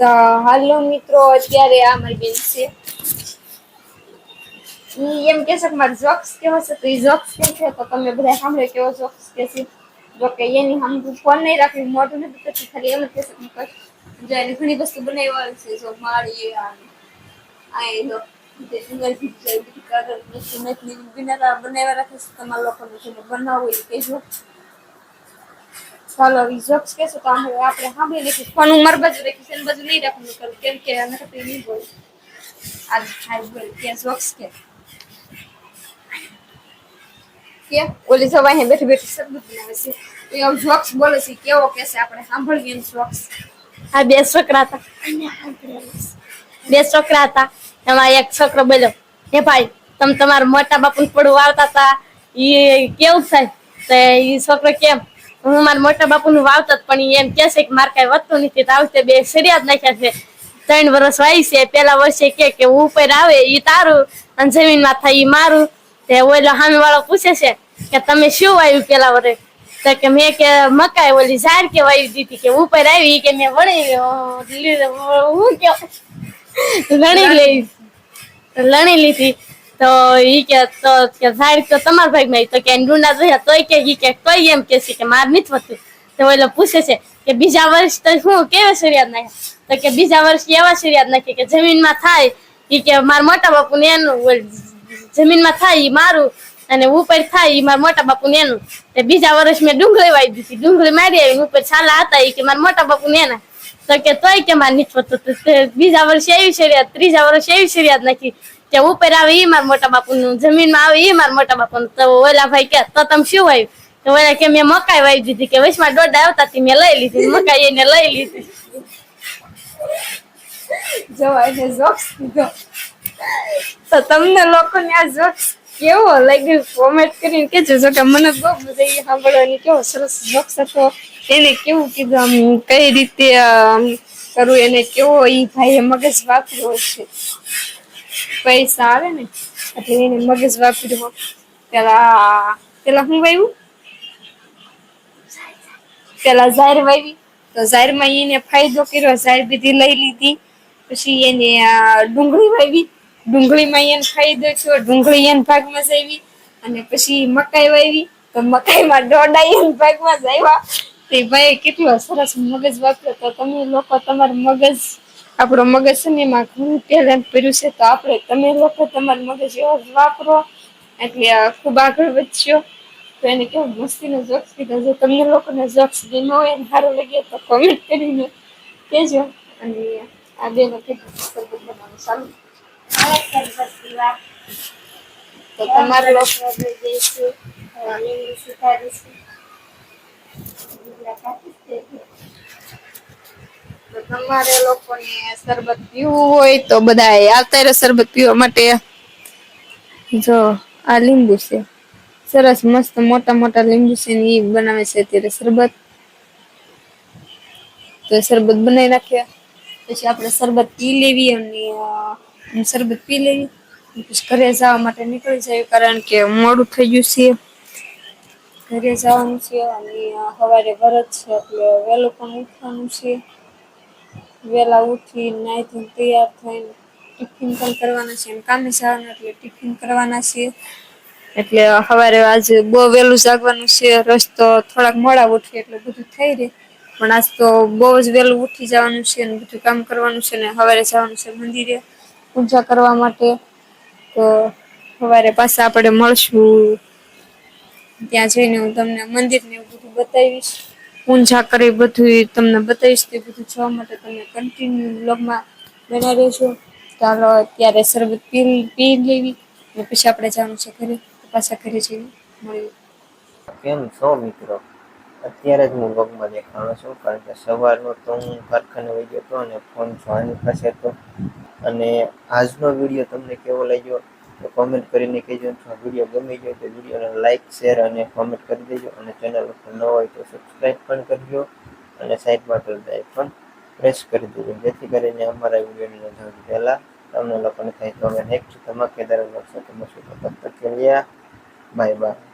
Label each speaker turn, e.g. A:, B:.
A: તો હાલો મિત્રો, અત્યારે આ મારી બેન છે. એમ કે છે કે મારે જોક્સ કેવો છે, તો ઈ જોક્સ કે છે? તો તમે બધા સાંભળે કેવો જોક્સ કે છે. જો કે એની સામે ફોન નહીં રાખી મોઢું નથી કરતી ખાલી એમ કે કર જો એની ઘણી વસ્તુ બનાવવાની છે, જો મારી આ લો જે ડુંગળી ભીજી બધી કાગળ વસ્તુ નાખી બિના બનાવ્યા રાખે છે, તમારા લોકોને જેને બનાવવું એ કહેજો. ચાલો જોક્સ કહેશો તો અમે આપણે હા લઈશું ફોન પણ મારી બાજુ રાખીશ એની બાજુ નહીં રાખવાનું કેમ કે અમે તો નહીં બોલ. આજ ખાઈ બોલ, કે જોક્સ કે. કે? ઓલી જવાય હે બેઠી બેઠી શબ્દ બનાવે છે. એ આમ જોક્સ બોલે છે, કેવો કે છે આપણે સાંભળીએ એમ જોક્સ
B: આ બે છોકરા હતા. બે છોકરા હતા. એમાં એક છોકરો બોલ્યો, હે ભાઈ, તમે તમારા મોટા બાપુ પડું વાળતા હતા ઈ કેવું થાય? તો ઈ છોકરો કેમ હું મારા મોટા બાપુ નું વાવતો પણ એમ કે છે કે મારે કઈ વધતું નથી તો આવતે બે ફરિયાદ નાખ્યા છે. ત્રણ વર્ષ વાય છે પેલા વર્ષે કે કે હું ઉપર આવે એ તારું અને જમીનમાં થાય એ મારું. તે ઓલો સામે વાળો પૂછે છે કે તમે શું વાવ્યું પેલા વર્ષે તો કે મેં કે મકાઈ ઓલી ઝાડ કે વાવી દીધી કે ઉપર આવી કે મેં વળી હું કે લણી લઈ લણી લીધી. તો ઈ કે તો કે ઝાડ તો તમારા ભાગમાં તો કે ડુંડા જોયા તોય કે ઈ કે તોય એમ કે છે કે માર નથી વધતું તો ઓલો પૂછે છે કે બીજા વર્ષ તો શું, કેવા શરિયાત નાખ્યા? તો કે બીજા વર્ષ એવા શરિયાદ નાખી કે જમીનમાં થાય ઈ કે મારા મોટા બાપુ ને એનું જમીનમાં થાય ઈ મારું અને ઉપર થાય એ મારા મોટા બાપુ ને એનું. તે બીજા વર્ષ મેં ડુંગળી વાવી દીધી, ડુંગળી મારી આવી ઉપર છાલા હતા એ કે મારા મોટા બાપુ ને એના. તો કે તોય કે મારે નીચે તો બીજા વર્ષે એવી શરિયાત ત્રીજા વર્ષે એવી શરિયાત નાખી. કે ઉપર આવે એ મારા મોટા બાપુ નું જમીનમાં આવે એ મારા મોટા બાપુ તો ઓલા ભાઈ કે, તો તમે શું વાવ્યું? તો ઓલા કે, મેં મકાઈ વાવી દીધી. કે વચમાં દોડા આવતા હતી મેં લઈ લીધી, મકાઈ એને લઈ લીધી.
A: તો તમને લોકોને આ જોક્સ કેવો લાગ્યો? કોમેન્ટ કરીને કેજો જો કે મને બહુ મજા આવી સાંભળવાની. કેવો સરસ જોક્સ હતો. એને કેવું કીધું આમ, કઈ રીતે કરવું એને કેવો? એ ભાઈએ મગજ વાપર્યો છે પૈસા આવે ને, એટલે એને મગજ વાપર્યું પેલા પેલા હું વાવ્યું પેલા ઝાર વાવી તો ઝારમાં એને ફાયદો કર્યો, ઝાર બીધી લઈ લીધી. પછી એને ડુંગળી વાવી ડુંગળીમાં એને ફાયદો થયો, ડુંગળી એને ભાગમાં જ આવી અને પછી મકાઈ વાવી તો મકાઈમાં દોડા એને ભાગમાં જ આવ્યા તે ભાઈ કેટલો સરસ મગજ વાપર્યો. તો તમે લોકો તમારું મગજ આપણો મગજ છે ઘણું ટેલેન્ટ કર્યું છે, તો આપણે તમે લોકો તમારું મગજ એવો જ વાપરો. એટલે ખૂબ આગળ વધશો. તો એને કેવું મસ્તીનો જોક્સ કીધો. જો તમને લોકોને જોક્સ ગમ્યો હોય ને સારું લાગે તો કોમેન્ટ કરીને કહેજો. અને આ બે વખત બનાવવાનું ચાલુ. તો તમારે લોકો તમારે લોકોને શરબત પીવું હોય તો બધા આવતા રહે શરબત પીવા માટે. જો, આ લીંબુ છે. સરસ મસ્ત મોટા મોટા લીંબુ છે ને એ બનાવે છે અત્યારે શરબત. તો શરબત બનાવી નાખ્યા પછી આપણે શરબત પી લેવી અને શરબત પી લેવી. પછી ઘરે જવા માટે નીકળી જાય કારણ કે મોડું થઈ ગયું છે. ઘરે જવાનું છે અને સવારે વરત છે એટલે વહેલું પણ ઉઠવાનું છે. વહેલા ઉઠી નાહી ધોઈને તૈયાર થઈને ટિફિન પણ કરવાના છે. એમ કામે જવાનું એટલે ટિફિન કરવાના છે. એટલે સવારે આજે બહુ વહેલું જાગવાનું છે. રસ્તો થોડાક મોડા ઉઠીએ એટલે બધું થઈ રહે. પણ આજ તો બહુ જ વહેલું ઉઠી જવાનું છે અને બધું કામ કરવાનું છે ને સવારે જવાનું છે મંદિરે પૂજા કરવા માટે. તો સવારે પાછા આપણે મળશું. ત્યાં જઈને હું તમને મંદિર ને એવું બધું બતાવીશ. પૂજા કરે બધું તમને બતાવીશ તે બધું જોવા માટે તમે કન્ટિન્યુ બ્લોગમાં બના રહેજો. ચાલો અત્યારે શરબત પી પી લેવી અને પછી આપણે જવાનું છે ઘરે. પાછા ઘરે જઈને મળીએ.
C: કેમ છો મિત્રો? અત્યારે જ હું વગમાં દેખાણો છું કારણ કે સવારનો તો હું કારખાને વહી ગયો હતો અને ફોન જોવાની પાસે હતો. અને આજનો વીડિયો તમને કેવો લાગ્યો? તો કોમેન્ટ કરીને કહેજો વીડિયો ગમી ગયો તો વિડીયોને લાઇક શેર અને કોમેન્ટ કરી દેજો અને ચેનલ ઉપર ન હોય તો સબસ્ક્રાઈબ પણ કરજો અને સાઈડમાં તો પણ પ્રેસ કરી દેજો. જેથી કરીને અમારા વિડીયોની નોંધણી પહેલાં તમને લોકોને થાય તો અમે નેક્સ્ટ ધમાકેદાર વખત મળશું. તો તબ તક કે બાય બાય